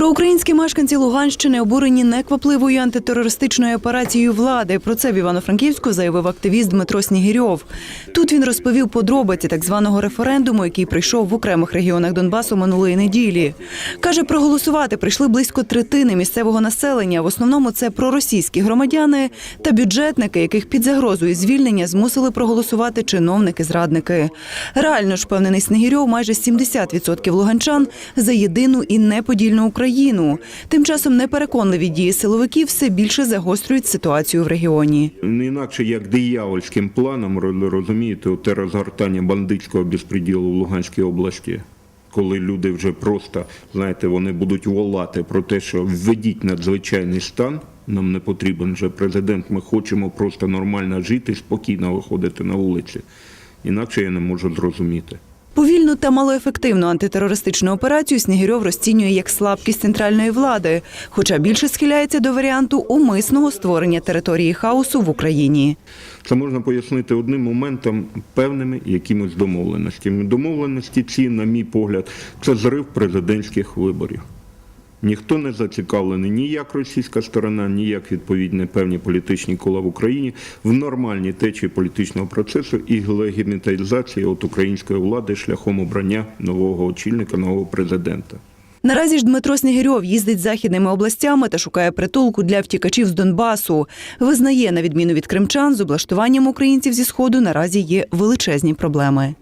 Проукраїнські мешканці Луганщини обурені неквапливою антитерористичною операцією влади. Про це в Івано-Франківську заявив активіст Дмитро Снігирьов. Тут він розповів подробиці так званого референдуму, який прийшов в окремих регіонах Донбасу минулої неділі. Каже, проголосувати прийшли близько третини місцевого населення. В основному це проросійські громадяни та бюджетники, яких під загрозою звільнення змусили проголосувати чиновники-зрадники. Реально ж впевнений Снігирьов, майже 70% луганчан за єдину і неподільну Україну. Тим часом непереконливі дії силовиків все більше загострюють ситуацію в регіоні. Не інакше як диявольським планом, ро- розумієте, те розгортання бандитського безпреділу в Луганській області. Коли люди вже просто, знаєте, вони будуть волати про те, що введіть надзвичайний стан, нам не потрібен вже президент, ми хочемо просто нормально жити, спокійно виходити на вулиці. Інакше я не можу зрозуміти. Повільну та малоефективну антитерористичну операцію Снігирьов розцінює як слабкість центральної влади, хоча більше схиляється до варіанту умисного створення території хаосу в Україні. Це можна пояснити одним моментом, певними якимось домовленостями. Домовленості ці, на мій погляд, це зрив президентських виборів. Ніхто не зацікавлений ні як російська сторона, ні як відповідні певні політичні кола в Україні в нормальній течії політичного процесу і легіміталізації от української влади шляхом обрання нового очільника, нового президента. Наразі ж Дмитро Снігирьов їздить західними областями та шукає притулку для втікачів з Донбасу. Визнає, на відміну від кримчан, з облаштуванням українців зі сходу наразі є величезні проблеми.